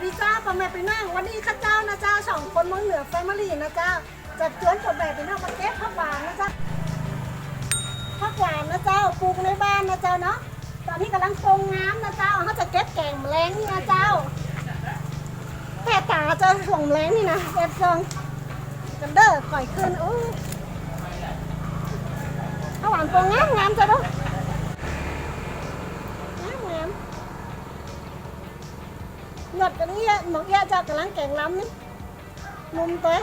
วัสดีเจ้าพ่อแม่พี่น้องวันนี้ข้าเจ้านะเจ้าสองคนเมืองเหนือแฟมิลี่นะเจ้าจะเตือนพ่อแม่พี่น้องมาเก็บผักหวานนะเจ้าผักหวานนะเจ้าปลูกในบ้านนะเจ้าเนาะตอนนี้กำลังโปรงน้ำนะเจ้าเขาจะเก็บแกงแมลงนี่นะเจ้าแค่ตาเจะส่งแมลงนี่นะเก็บซองกันเด้อข่อยขึ้นอู้ผักหวานโปรงงามงามจ้ะเด้อง กันนี้หมอกแย่จะกำลังแก่งล้ำนี่มุมตัว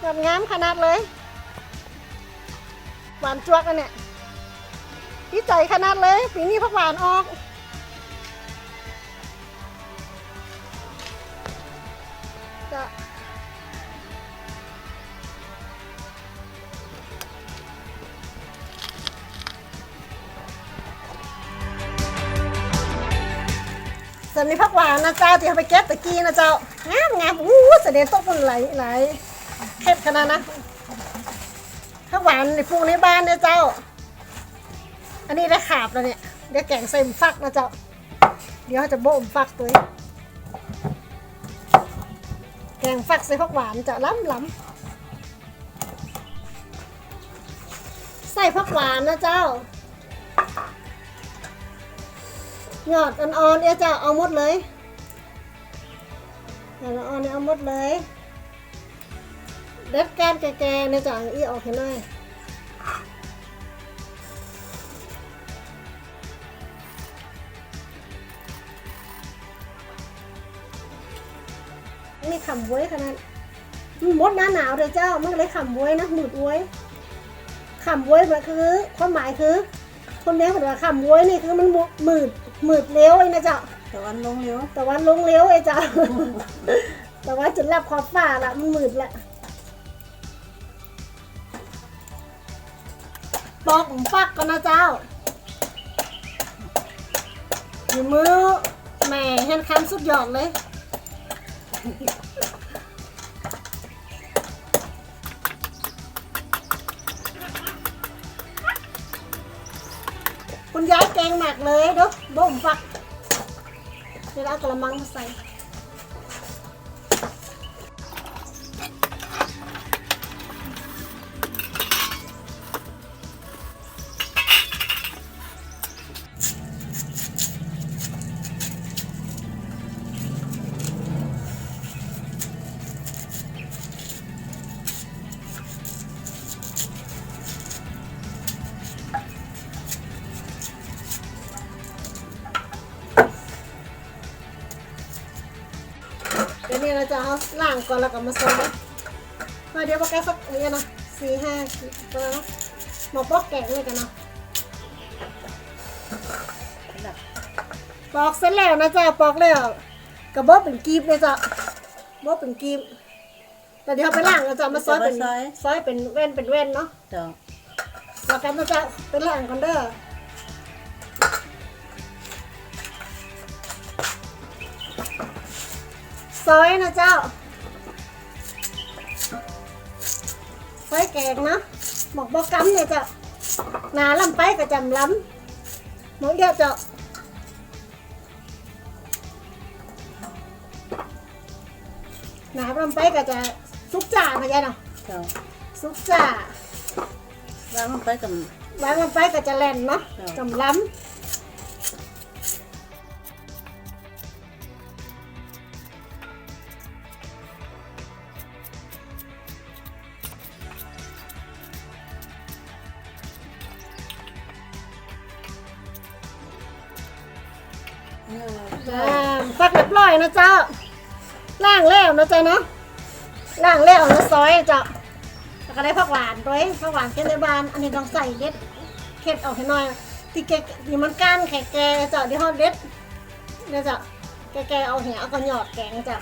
หนวดงามขนาดเลย หวานจวกอันเนี่ยพี่ใจขนาดเลยปีนี้พักหวานออก วนนี้พักหวานนะเจ้าที่เอาไปเก็บตะกี้นะเจ้างามงามอู้เสด็จตกมันไหลไหลเข้มขนาดนะพักหวานในปลูกในบ้านเนี่ยเจ้า อันนี้ได้ขาบแล้วเนี่ยเดี๋ยวแกงใส่หมูฟักนะเจ้า เดี๋ยวจะโบ่มฟักตัวนี้แกงฟักใส่ผักหวานจะล้ำล้ำใส่ผักหวานนะเจ้า ยอดอ่อนๆเนี่ยเจ้าเอาหมดเลยหยอดอ่อนๆเนี่ยเอาหมดเลยเด็ดก้านแก่ๆเนี่ยจะอีออกให้หน่อยนี่ขำบวยขนาดมดหน้าหนาวเลยเจ้า มันเลยขำบวยนะหมุดบวยขำบวยมันคือความหมายคือ คนแม่บอกว่าขำบวยนี่คือมันหมืด มืดเลี้ยวไอ้นะเจ้าตะวันลงเร็วแต่ว่าลงเลี้ยวไอ้เจ้าแต่ว่าจุดรับขอบฟ้าละมันหมืดละปอกผมฟักกันนะเจ้าอยู่มือแหม่เห็นคำสุดยอดเลย เลยเดูบ่มฝักเดี๋ยวเอากระมังมาใส่ ล่างก่อนแล้วก็มาใส่มาเดี๋ยวปากกาสักนี่นะสี่ห้าตัวเนาะมอปอกแกงเลยกันเนาะปอกเสร็จแล้วนะจ๊ะปอกแล้วกระบอกเป็นกีบเลยจ้ะบอกเป็นกีบแต่เดี๋ยวไปล่างนะจ๊ะมาซอยเป็นซอยเป็นแว่นเป็นแว่นเนาะจ้าแล้วกันนะจ๊ะเป็นล่างกันเด้อซอยนะเจ้า ซอยแกงนะหมกบอกกำเนี่ยจ้ะหนาลำไปก็จำล้ำหมกเดียวเจ้าหนาลำไปก็จะซุกจ่านะจ๊ะเนาะเจ้าซุกจ่าวางลงไปกับวางลงไปก็จะแล่นเนาะครับจำล้ำ อ่าฟักเรียบร้อยนะเจ้าล่างแล้วนะเจ้าเนาะล่างแล้วนะซอยเจ้าแล้วก็ได้ผักหวานด้วยผักหวานเกล็ดบาน อันนี้ต้องใส่เด็ดเค็ดออกให้หน่อยที่แกนี่มันก้านแข็แกเจ้าที่ฮอดเด็ดเนี่ยเจ้าแกแกเอาเหี่ยเอากระหยอดแกงเจ้า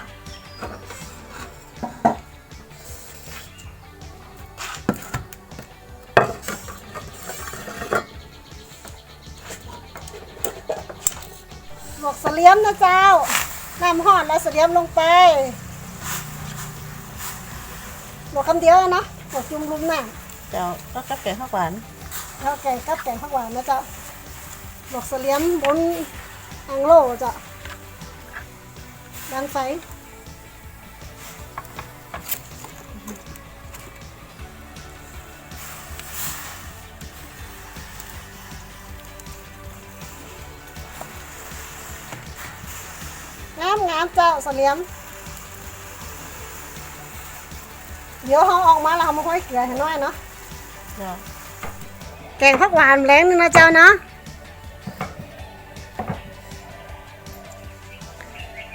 ลียมนะเจ้า น้ำห่อนแล้วเสลียมลงไปหมกคำเดียวนะหมกจุ่มลุมหน้าเจ้าก็กับแกงข้าวหวานแล้วแกงกับแกงผักหวานนะเจ้าเดอกเสลียมบนอังโลจ้ะดังไฟ งามเจ้าเสลียม เดี๋ยวเขาออกมาแล้วเขามาค่อยเกลือให้น้อยเนาะเจ้าแกงผักหวานแรงนึงนะเจ้าเนาะ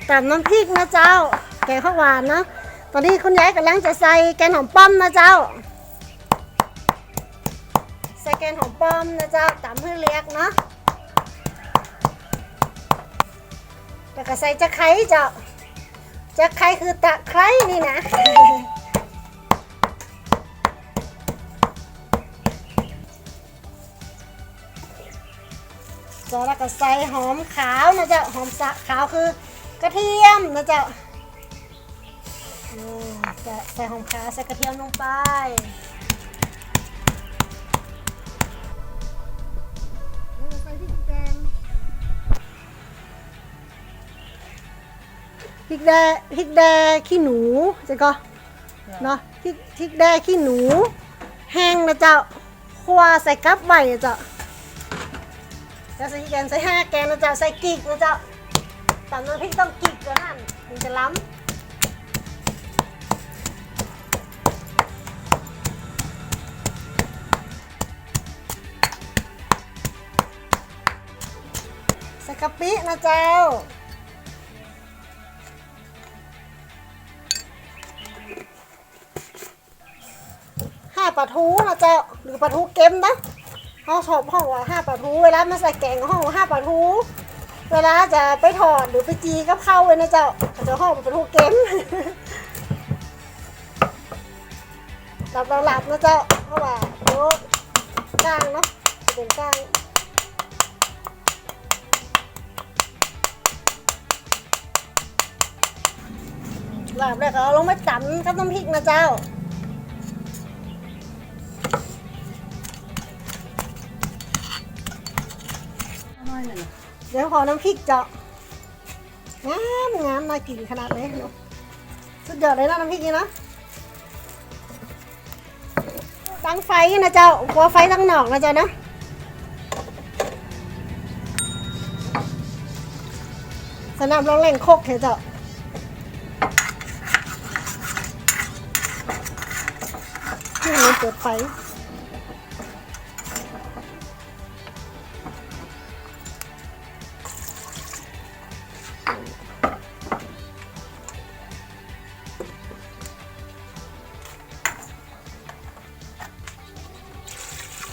ตามน้ำพริกนะเจ้า แกงผักหวานเนาะตอนนี้คุณยายกำลังจะใส่แกงหอมป้อมนะเจ้า ใส่แกงหอมป้อมนะเจ้าตำให้เล็กเนาะแล้วก็ใส่จะไคร้เจ้า จะใครคือตะไคร้นี่นะเจ้าแล้วก็ใส่หอมขาวนะเจ้าหอมสะขาวคือกระเทียมนะเจ้าจะใส่หอมขาวใส่กระเทียมลงไป พริกแดงพริกแดงขี้หนูเจ้าก็เนาะพริกพริกแดงขี้หนู แห้งนะเจ้าคั่วใส่กับใบนะเจ้าแล้วใส่แกนใส่ห้าแกนนะจ๊ะใส่กิกนะจ๊ะตำน้ำพริกต้องกิกก่อนนั่นถึงจะล้ำใส่กะปินะเจ้า ปลาทูนะเจ้าหรือปลาทูเค็มนะห้องชอบห้องว่าห้าปลาทูเวลามาใส่แกงห้องว่าห้าปลาทูเวลาจะไปถอดหรือไปจีกับข้าวไว้นะเจ้าก็จะห้องปลาทูเก็มหลับเราหลับนะเจ้าเพราะว่าโยกกลางเนาะเป็นกลางหลับเลยเอาลงมาจันกับน้ำพริกนะเจ้า ดี๋ยวขอน้ำพริกเจาะงามงามน่ากินขนาดเลยเนาะสุดยอดเลยนะน้ำพริกนี่นะตั้งไฟนะเจ้าหัวไฟตั้งหนอกนะเจ้านะสนามลองเล่งโคกเถอะเจ้าที่มันเปิดไฟ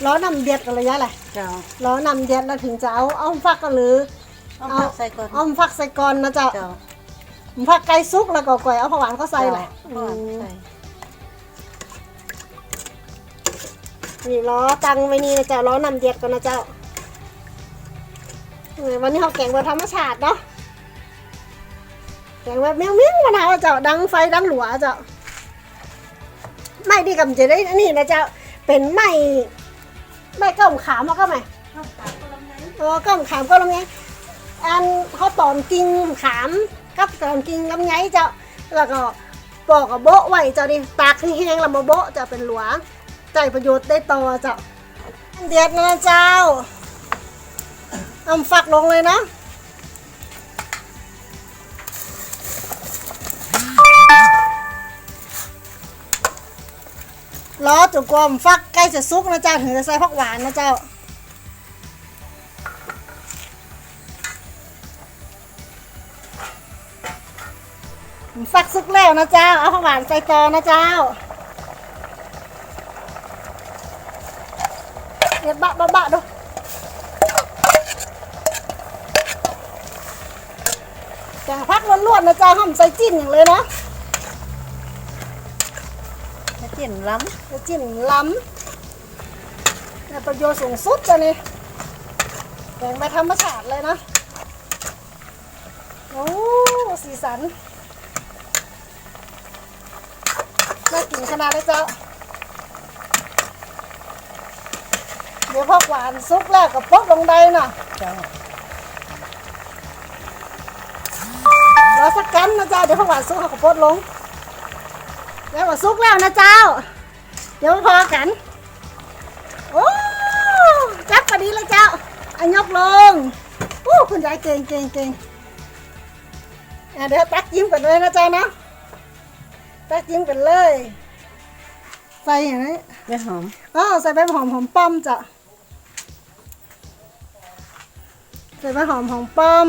ล้อนำเดียดกันระยะอะไรเจ้า ล้อนำเดียดแล้วถึงจะเอาเอาฟักกันหรือเอาผักใส่ก่อนเอาฟักใส่ก่อนนะเจ้าเจ้าฟักไก่ซุกแล้วก็ก่อยเอาผักหวานก็ใส่แหละเจ้าใส่นี่ล้อตังไว้นี่นะเจ้าล้อนำเดียดก่อนนะเจ้าเออวันนี้เขาแกงแบบธรรมชาติเนาะแกงแบบเมี่ยงเมี่ยงมะนาวเจ้าดังไฟดังหลัวเจ้าไม่ดีกับจะได้อันนี่นะเจ้าเป็นไม้ ไม้ก้มขามเขาก็ไหมเออก็ขามก็ลำไยอันเขาตอนกิ่งขามกับตอนกิ่งลำไยเจ้าแล้วก็ปอกกับโบะไว้เจ้าดิตากแห้งแล้วมาโบะจะเป็นหลัวใจประโยชน์ได้ต่อเจ้าเดือดนะเจ้าเอาฝักลงเลยนะ รอจนกว่าฟักใกล้จะสุกนะเจ้าถึงจะใส่ผักหวานนะเจ้า ฟักซุกแล้วนะเจ้า เอาผักหวานใส่จอนะเจ้าเดี๋ยวบะบะบะดูจะพักล้วนๆนะเจ้าห้ามใส่จิ้นอย่างเลยนะ จิ้นล้ใส่จิ้นล้ำแต่ประโยชน์สูงสุดจ้ะนี่แกงไปธรรมชาติเลยนะโอ้สีสันน่ากินขนาดเลยเจ้า เดี๋ยวพอกหวานซุกแล้วกับพกลงใดเนาะเจ้ารอสักกันนะเจ้าเดี๋ยวพอกหวานซุกเขากับพดลง แล้วว่าซุกแล้วนะเจ้า เดี๋ยวพอกัน โอ้จับพอดีเลยเจ้าอันยกลงอู้คุณยายเก่งเก่งเก่งอะเดี๋ยวตักยิ้มกันเลยนะเจ้านะตักยิ้มกันเลย ใส่อย่างนี้ไม่หอมอ๋อใส่ใบหอมหอมป้อมจ้ะใส่ใบหอมหอมป้อม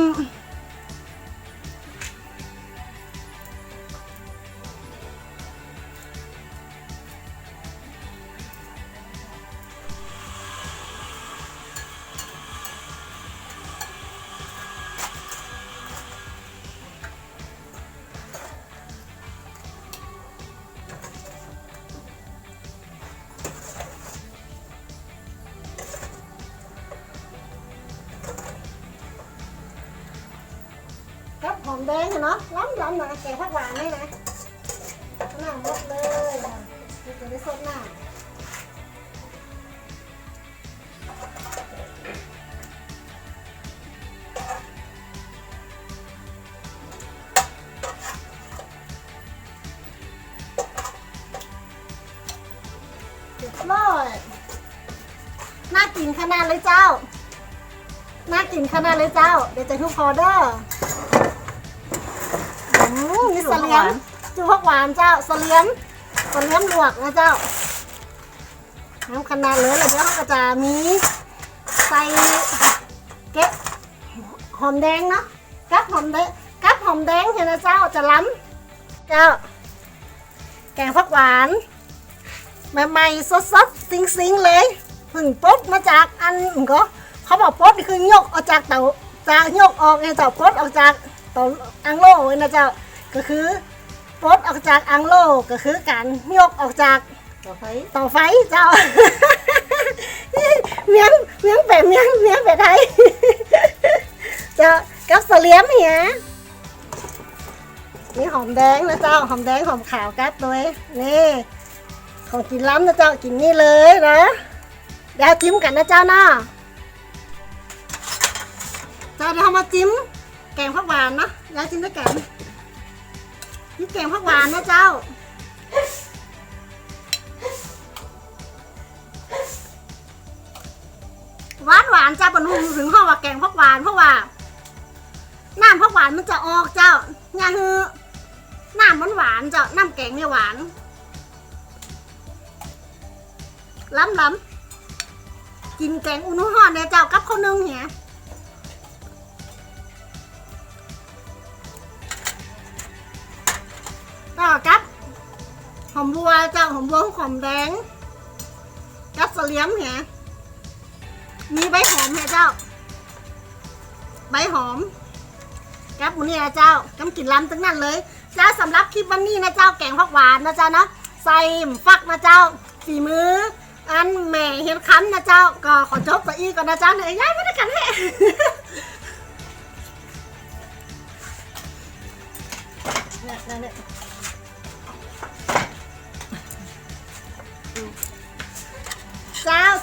แดงเนาะล้ำล้ำหน่อยแกงผักหวานนี่นะหน้ามดเลยนะนี่จะได้สดหน้าเรียบร้อยน่ากินขนาดเลยเจ้า น่ากินขนาดเลยเจ้า เดี๋ยวจะทุกคอเดอร์ อืมนี่เสลียมจุพกหวานเจ้าเสลียมเสลียมลวกนะเจ้าน้ำขนาดเลยแล้วเดี๋ยวเขาก็จะมีใส่เก็บหอมแดงเนาะกับหอมแดงกับหอมแดงเห็นนะเจ้าจะล้ำเจ้า แกงผักหวานใหม่ๆสดๆซิงๆเลยเพึ่งปุ๊บมาจากอันก็เขาบอกปลดนี่คือยกออกจากเตาจากยกออกไงเจ้าปลดออกจากเตาอังโลไว้นะเจ้า ก็คือปลดออกจากอังโลก็คือการยกออกจากต่อไปเตาไฟเจ้าเมียงเมียงแบบเมียงเมียงแบบไทยเจ้ากับเสลียมเหียนี่หอมแดงนะเจ้าหอมแดงหอมขาวกับด้วยนี่ของกินล้ำนะเจ้ากินนี่เลยนะเดี๋ยวจิ้มกันนะเจ้าเนาะเจ้าเดี๋ยวเรามาจิ้มแกงผักหวานนะยายจิ้มด้วยแกง นี่แกงผักหวานนะเจ้า หวานหวานจ้าบนหุถึงห้องว่าแกงผักหวานเพราะว่าน้ำผักหวานมันจะออกเจ้าอย่าฮือน้ำมันหวานเจ้าน้ำแกงเนี่ยหวานล้ำล้ำกินแกงอุ่นห่อนเนี่ยเจ้ากับข้าวนึ่งเหีย ต่อกับหอมบัวเจ้าหอมบัวหอมแดงกับเสลียมเหียมีใบหอมเหียเจ้า ใบหอมกับหมูนี่ยเจ้ากำกินล้ำทั้งนั้นเลยเจ้าสำหรับคลิปวันนี้นะเจ้าแกงผักหวานนะเจ้านะใส่ฟักนะเจ้าฝีมืออันแม่เห็ดคั้นนะเจ้า ก็ขอจบตัวอีกก่อนนะเจ้าเนี่ยย้ายไม่ได้กันให้เนี่ยเนี่ย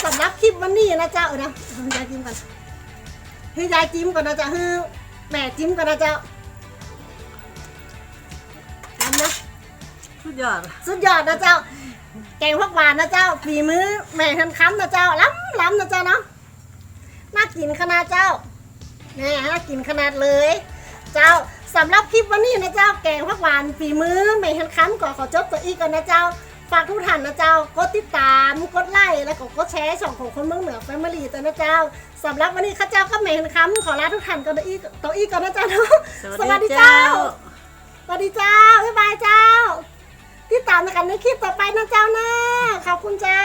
สำหรับคลิปวันนี้นะเจ้าเออนะให้ยายจิ้มก่อนให้ยายจิ้มก่อนนะเจ้าให้แม่จิ้มก่อนนะเจ้าทำนะสุดยอดสุดยอดนะเจ้า แกงผักหวานนะเจ้าฝีมือแม่ทันค้ำนะเจ้าล้ำล้ำนะเจ้าเนาะน่ากินขนาดเจ้าแน่น่ากินขนาดเลย เจ้าสำหรับคลิปวันนี้นะเจ้าแกงผักหวานฝีมือแม่ทันค้ำก็ขอจบตัวอีกก่อนนะเจ้า ฝากทุกท่านนะเจ้ากดติดตามกดไลค์แล้วก็กดแชร์ช่องของคนเมืองเหนือแฟมิลี่จ้านะเจ้าสำหรับวันนี้ข้าเจ้าก็แม่ทันค้ำขอลาทุกท่านก่อนตัวอีกตัวอีกก่อนนะเจ้าเนาะสวัสดีเจ้าสวัสดีเจ้าบ๊ายบายเจ้า ติดตามกันในคลิปต่อไปนะเจ้านะขอบคุณเจ้า